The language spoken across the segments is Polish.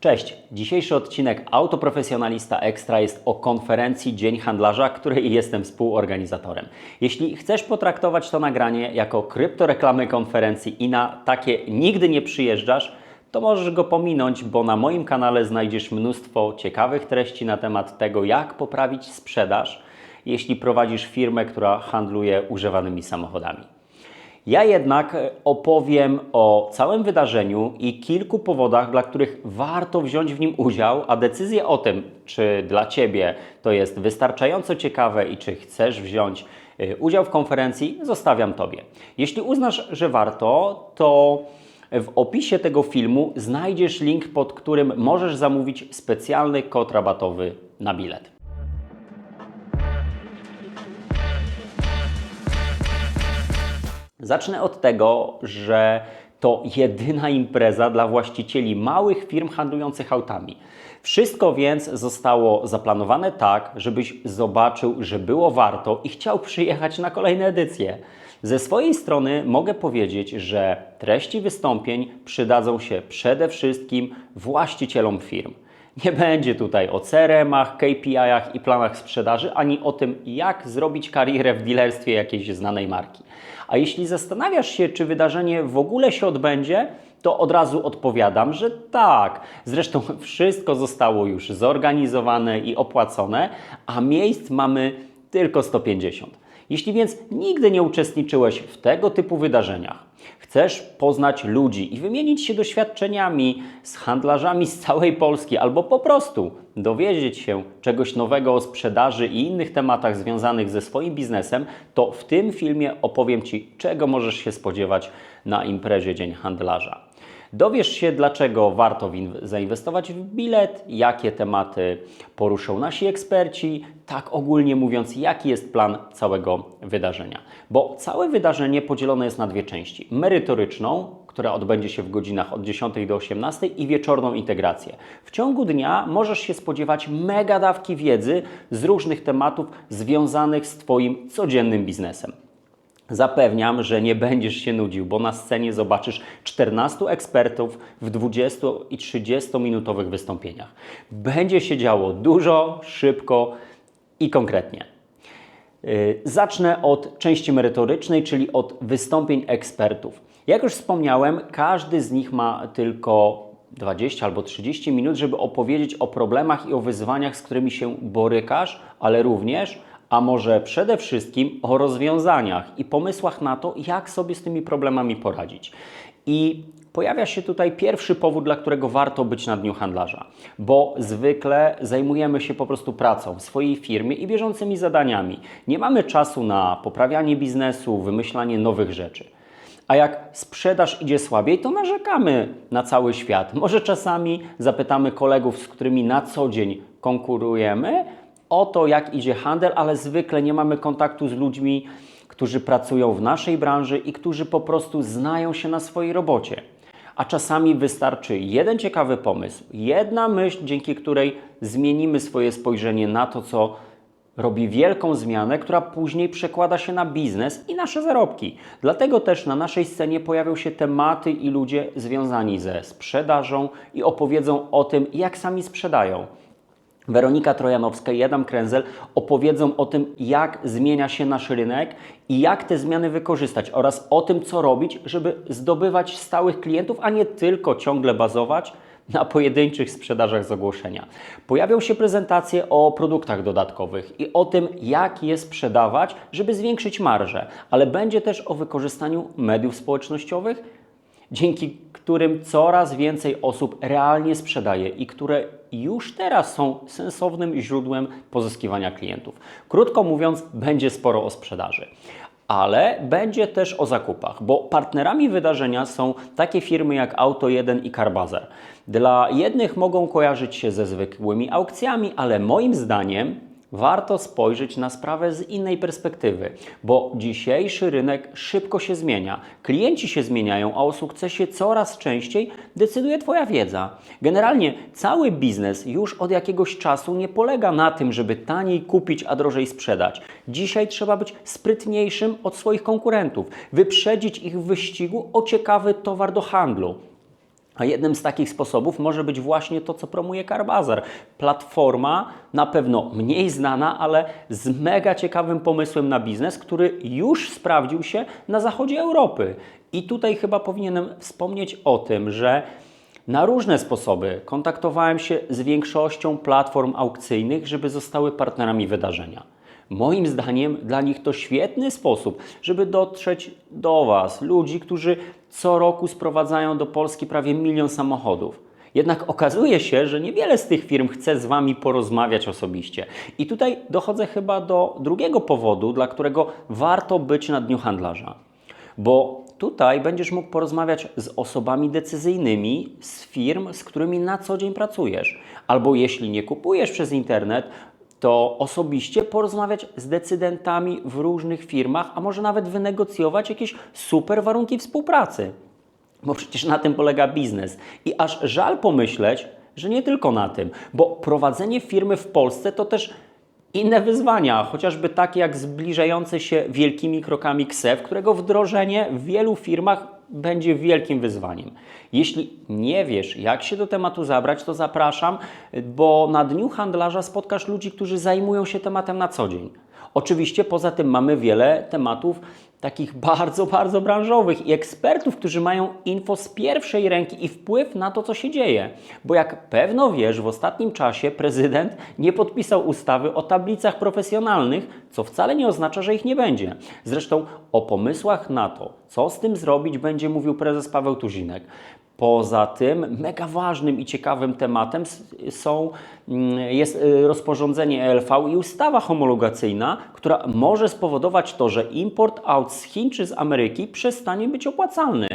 Cześć! Dzisiejszy odcinek Autoprofesjonalista Extra jest o konferencji Dzień Handlarza, której jestem współorganizatorem. Jeśli chcesz potraktować to nagranie jako kryptoreklamy konferencji i na takie nigdy nie przyjeżdżasz, to możesz go pominąć, bo na moim kanale znajdziesz mnóstwo ciekawych treści na temat tego, jak poprawić sprzedaż, jeśli prowadzisz firmę, która handluje używanymi samochodami. Ja jednak e, opowiem o całym wydarzeniu i kilku powodach, dla których warto wziąć w nim udział, a decyzję o tym, czy dla Ciebie to jest wystarczająco ciekawe i czy chcesz wziąć e, udział w konferencji, zostawiam Tobie. Jeśli uznasz, że warto, to w opisie tego filmu znajdziesz link, pod którym możesz zamówić specjalny kod rabatowy na bilet. Zacznę od tego, że to jedyna impreza dla właścicieli małych firm handlujących autami. Wszystko więc zostało zaplanowane tak, żebyś zobaczył, że było warto i chciał przyjechać na kolejne edycje. Ze swojej strony mogę powiedzieć, że treści wystąpień przydadzą się przede wszystkim właścicielom firm. Nie będzie tutaj o CRM-ach, KPI-ach i planach sprzedaży, ani o tym, jak zrobić karierę w dealerstwie jakiejś znanej marki. A jeśli zastanawiasz się, czy wydarzenie w ogóle się odbędzie, to od razu odpowiadam, że tak. Zresztą wszystko zostało już zorganizowane i opłacone, a miejsc mamy tylko 150. Jeśli więc nigdy nie uczestniczyłeś w tego typu wydarzeniach, chcesz poznać ludzi i wymienić się doświadczeniami z handlarzami z całej Polski, albo po prostu dowiedzieć się czegoś nowego o sprzedaży i innych tematach związanych ze swoim biznesem, to w tym filmie opowiem Ci, czego możesz się spodziewać na imprezie Dzień Handlarza. Dowiesz się, dlaczego warto zainwestować w bilet, jakie tematy poruszą nasi eksperci, tak ogólnie mówiąc, jaki jest plan całego wydarzenia. Bo całe wydarzenie podzielone jest na dwie części: merytoryczną, która odbędzie się w godzinach od 10 do 18 i wieczorną integrację. W ciągu dnia możesz się spodziewać mega dawki wiedzy z różnych tematów związanych z Twoim codziennym biznesem. Zapewniam, że nie będziesz się nudził, bo na scenie zobaczysz 14 ekspertów w 20 i 30 minutowych wystąpieniach. Będzie się działo dużo, szybko i konkretnie. Yy, zacznę od części merytorycznej, czyli od wystąpień ekspertów. Jak już wspomniałem, każdy z nich ma tylko 20 albo 30 minut, żeby opowiedzieć o problemach i o wyzwaniach, z którymi się borykasz, ale również a może przede wszystkim o rozwiązaniach i pomysłach na to, jak sobie z tymi problemami poradzić. I pojawia się tutaj pierwszy powód, dla którego warto być na dniu handlarza, bo zwykle zajmujemy się po prostu pracą w swojej firmie i bieżącymi zadaniami. Nie mamy czasu na poprawianie biznesu, wymyślanie nowych rzeczy. A jak sprzedaż idzie słabiej, to narzekamy na cały świat. Może czasami zapytamy kolegów, z którymi na co dzień konkurujemy, o to, jak idzie handel, ale zwykle nie mamy kontaktu z ludźmi, którzy pracują w naszej branży i którzy po prostu znają się na swojej robocie. A czasami wystarczy jeden ciekawy pomysł, jedna myśl, dzięki której zmienimy swoje spojrzenie na to, co robi wielką zmianę, która później przekłada się na biznes i nasze zarobki. Dlatego też na naszej scenie pojawią się tematy i ludzie związani ze sprzedażą i opowiedzą o tym, jak sami sprzedają. Weronika Trojanowska i Adam Kręzel opowiedzą o tym, jak zmienia się nasz rynek i jak te zmiany wykorzystać oraz o tym, co robić, żeby zdobywać stałych klientów, a nie tylko ciągle bazować na pojedynczych sprzedażach z ogłoszenia. Pojawią się prezentacje o produktach dodatkowych i o tym, jak je sprzedawać, żeby zwiększyć marżę, ale będzie też o wykorzystaniu mediów społecznościowych, dzięki którym coraz więcej osób realnie sprzedaje i które już teraz są sensownym źródłem pozyskiwania klientów. Krótko mówiąc, będzie sporo o sprzedaży. Ale będzie też o zakupach, bo partnerami wydarzenia są takie firmy jak Auto1 i Carbazer. Dla jednych mogą kojarzyć się ze zwykłymi aukcjami, ale moim zdaniem warto spojrzeć na sprawę z innej perspektywy, bo dzisiejszy rynek szybko się zmienia. Klienci się zmieniają, a o sukcesie coraz częściej decyduje Twoja wiedza. Generalnie cały biznes już od jakiegoś czasu nie polega na tym, żeby taniej kupić, a drożej sprzedać. Dzisiaj trzeba być sprytniejszym od swoich konkurentów, wyprzedzić ich w wyścigu o ciekawy towar do handlu. A jednym z takich sposobów może być właśnie to, co promuje Carbazar. Platforma, na pewno mniej znana, ale z mega ciekawym pomysłem na biznes, który już sprawdził się na zachodzie Europy. I tutaj chyba powinienem wspomnieć o tym, że na różne sposoby kontaktowałem się z większością platform aukcyjnych, żeby zostały partnerami wydarzenia. Moim zdaniem dla nich to świetny sposób, żeby dotrzeć do Was, ludzi, którzy co roku sprowadzają do Polski prawie milion samochodów. Jednak okazuje się, że niewiele z tych firm chce z Wami porozmawiać osobiście. I tutaj dochodzę chyba do drugiego powodu, dla którego warto być na Dniu Handlarza. Bo tutaj będziesz mógł porozmawiać z osobami decyzyjnymi z firm, z którymi na co dzień pracujesz. Albo jeśli nie kupujesz przez internet, to osobiście porozmawiać z decydentami w różnych firmach, a może nawet wynegocjować jakieś super warunki współpracy. Bo przecież na tym polega biznes. I aż żal pomyśleć, że nie tylko na tym, bo prowadzenie firmy w Polsce to też inne wyzwania, chociażby takie jak zbliżające się wielkimi krokami KSEF, którego wdrożenie w wielu firmach będzie wielkim wyzwaniem. Jeśli nie wiesz, jak się do tematu zabrać, to zapraszam, bo na Dniu Handlarza spotkasz ludzi, którzy zajmują się tematem na co dzień. Oczywiście poza tym mamy wiele tematów takich bardzo, bardzo branżowych i ekspertów, którzy mają info z pierwszej ręki i wpływ na to, co się dzieje. Bo jak pewno wiesz, w ostatnim czasie prezydent nie podpisał ustawy o tablicach profesjonalnych, co wcale nie oznacza, że ich nie będzie. Zresztą o pomysłach na to, co z tym zrobić, będzie mówił prezes Paweł Tuzinek. Poza tym mega ważnym i ciekawym tematem są, mm, jest y, rozporządzenie ELV i ustawa homologacyjna, która może spowodować to, że import aut z Chin czy z Ameryki przestanie być opłacalny.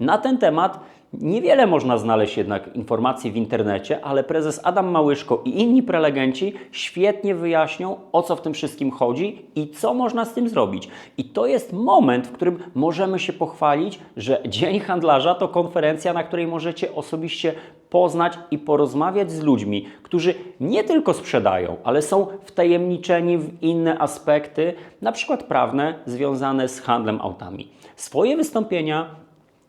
Na ten temat niewiele można znaleźć jednak informacji w internecie, ale prezes Adam Małyszko i inni prelegenci świetnie wyjaśnią, o co w tym wszystkim chodzi i co można z tym zrobić. I to jest moment, w którym możemy się pochwalić, że Dzień Handlarza to konferencja, na której możecie osobiście poznać i porozmawiać z ludźmi, którzy nie tylko sprzedają, ale są wtajemniczeni w inne aspekty, na przykład prawne, związane z handlem autami. Swoje wystąpienia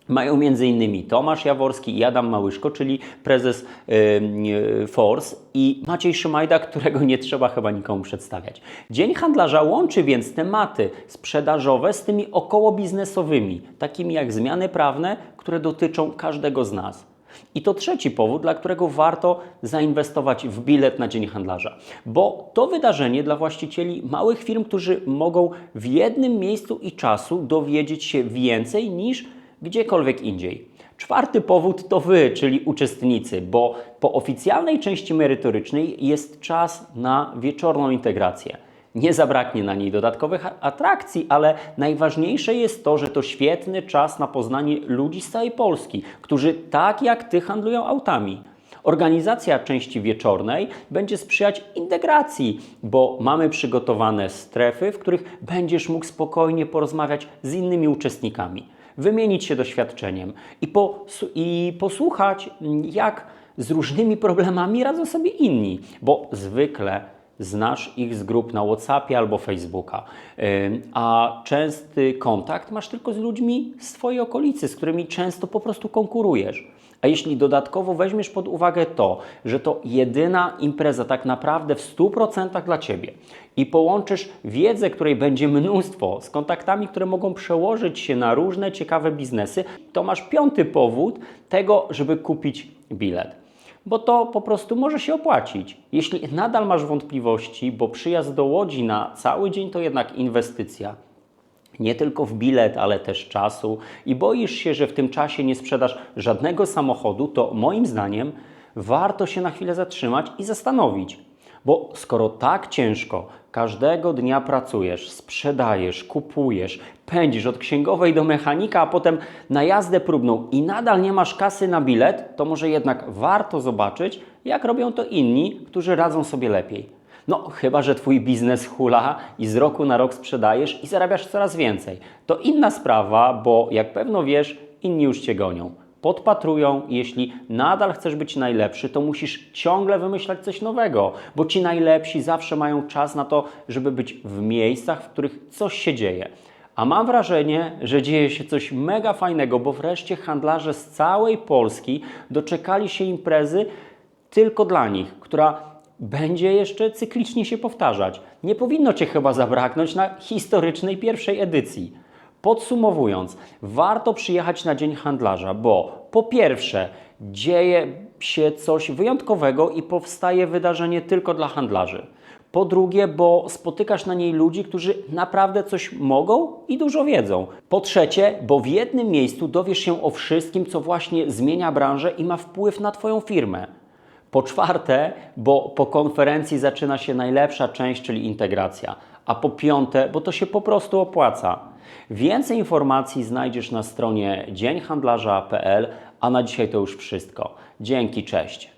mają m.in. Tomasz Jaworski i Adam Małyszko, czyli prezes yy, Force i Maciej Szymajda, którego nie trzeba chyba nikomu przedstawiać. Dzień Handlarza łączy więc tematy sprzedażowe z tymi około biznesowymi, takimi jak zmiany prawne, które dotyczą każdego z nas. I to trzeci powód, dla którego warto zainwestować w bilet na Dzień Handlarza, bo to wydarzenie dla właścicieli małych firm, którzy mogą w jednym miejscu i czasu dowiedzieć się więcej niż gdziekolwiek indziej. Czwarty powód to Wy, czyli uczestnicy, bo po oficjalnej części merytorycznej jest czas na wieczorną integrację. Nie zabraknie na niej dodatkowych atrakcji, ale najważniejsze jest to, że to świetny czas na poznanie ludzi z całej Polski, którzy tak jak Ty handlują autami. Organizacja części wieczornej będzie sprzyjać integracji, bo mamy przygotowane strefy, w których będziesz mógł spokojnie porozmawiać z innymi uczestnikami, wymienić się doświadczeniem i, i posłuchać, jak z różnymi problemami radzą sobie inni, bo zwykle znasz ich z grup na WhatsAppie albo Facebooka, a częsty kontakt masz tylko z ludźmi z Twojej okolicy, z którymi często po prostu konkurujesz. A jeśli dodatkowo weźmiesz pod uwagę to, że to jedyna impreza tak naprawdę w 100% dla Ciebie i połączysz wiedzę, której będzie mnóstwo, z kontaktami, które mogą przełożyć się na różne ciekawe biznesy, to masz piąty powód tego, żeby kupić bilet bo to po prostu może się opłacić. Jeśli nadal masz wątpliwości, bo przyjazd do Łodzi na cały dzień to jednak inwestycja, nie tylko w bilet, ale też czasu i boisz się, że w tym czasie nie sprzedasz żadnego samochodu, to moim zdaniem warto się na chwilę zatrzymać i zastanowić. Bo skoro tak ciężko każdego dnia pracujesz, sprzedajesz, kupujesz, pędzisz od księgowej do mechanika, a potem na jazdę próbną i nadal nie masz kasy na bilet, to może jednak warto zobaczyć, jak robią to inni, którzy radzą sobie lepiej. No, chyba że Twój biznes hula i z roku na rok sprzedajesz i zarabiasz coraz więcej. To inna sprawa, bo jak pewno wiesz, inni już Cię gonią. Podpatrują jeśli nadal chcesz być najlepszy, to musisz ciągle wymyślać coś nowego, bo ci najlepsi zawsze mają czas na to, żeby być w miejscach, w których coś się dzieje. A mam wrażenie, że dzieje się coś mega fajnego, bo wreszcie handlarze z całej Polski doczekali się imprezy tylko dla nich, która będzie jeszcze cyklicznie się powtarzać. Nie powinno Cię chyba zabraknąć na historycznej pierwszej edycji. Podsumowując, warto przyjechać na Dzień Handlarza, bo po pierwsze dzieje się coś wyjątkowego i powstaje wydarzenie tylko dla handlarzy. Po drugie, bo spotykasz na niej ludzi, którzy naprawdę coś mogą i dużo wiedzą. Po trzecie, bo w jednym miejscu dowiesz się o wszystkim, co właśnie zmienia branżę i ma wpływ na Twoją firmę. Po czwarte, bo po konferencji zaczyna się najlepsza część, czyli integracja. A po piąte, bo to się po prostu opłaca. Więcej informacji znajdziesz na stronie dzieńhandlarza.pl, a na dzisiaj to już wszystko. Dzięki, cześć.